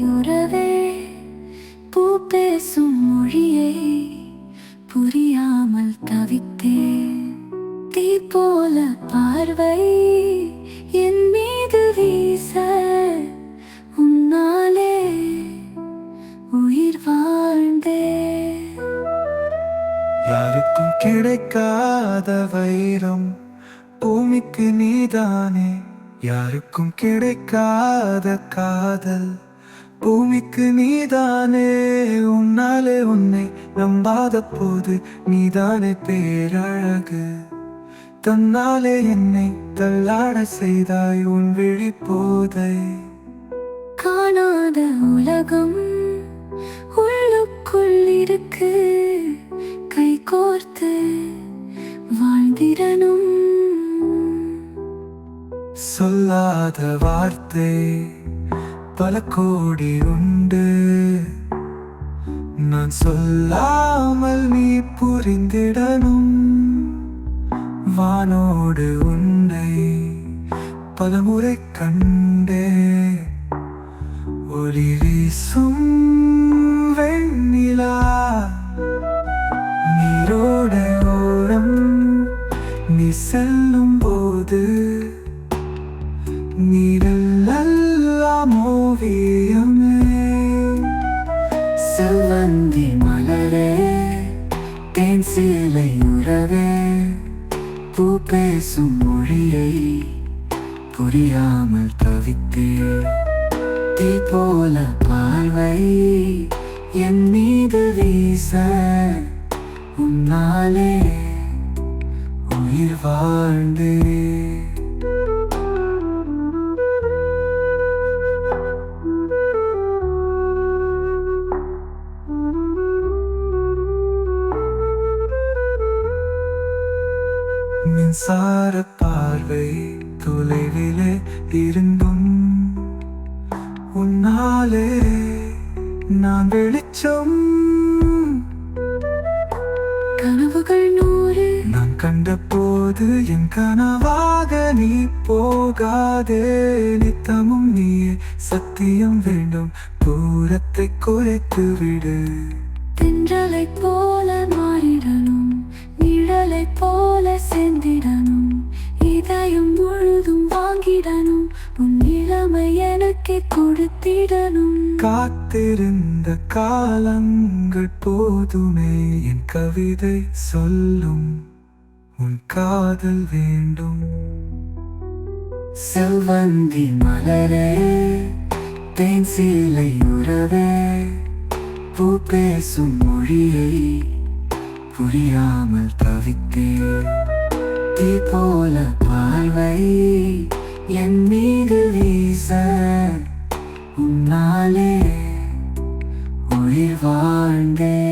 சிலை உறவே பூ பேசும் மொழியை புரியாமல் தவித்தே தீ போல பார்வை என் மீது வீச உன்னாலே உயிர் வாழ்ந்தே யாருக்கும் கிடைக்காத வைரம் பூமிக்கு நீதானே. யாருக்கும் கிடைக்காத காதல் பூமிக்கு நீதானே உன்னாலே உன்னை நம்பாத போது நீதானே பேரழகு. தன்னாலே என்னை தள்ளாட செய்தாய் உன் விழி போதை. காணாத உலகம் உள்ளுக்குள் இருக்கு. கை கோர்த்து வாழ்ந்திரனும் சொல்லாத வார்த்தை பல கோடி உண்டு. நான் சொல்லாமல் நீ புரிந்திடணும். வானோடு உன்னை பலமுறை கண்டே. ஒளி வீசும் வெண்ணிலா. நீரோட ஓரம் நீ செல்லும் போது நீரல்ல ஓவியமே செல்வந்தி மலரே தேன் சீலை உறவே பூ பேசும் மொழியை புரியாமல் தவித்தே தீ போல பார்வை என் மீது வீச உன்னாலே உயிர் வாழ்ந்தே மின்சார பார்வை தொலைவிலே இருந்தும் உன்னாலே நான் வெளிச்சம். கனவுகள் நூறு. நான் கண்ட போது என் கனவாக நீ போகாதே. நித்தமும் நீயே சத்தியம் வேண்டும். தூரத்தை குறைத்து விடு. தென்றலை போல மாறிடணும். இதயம் முழுதும் வாங்கிடணும். உன் இளமை எனக்கு கொடுத்திடணும். காத்திருந்த காலங்கள் போதுமே என் கவிதை சொல்லும். உன் காதல் வேண்டும். செல்வந்தி மலரே தேன் சீலை உறவே. பூ பேசும் மொழியை புரியாமல் தவித்தேன். காற்றை போல பார்வை என் மீது வீச உன்னாலே உயிர் வாழ்ந்தேன்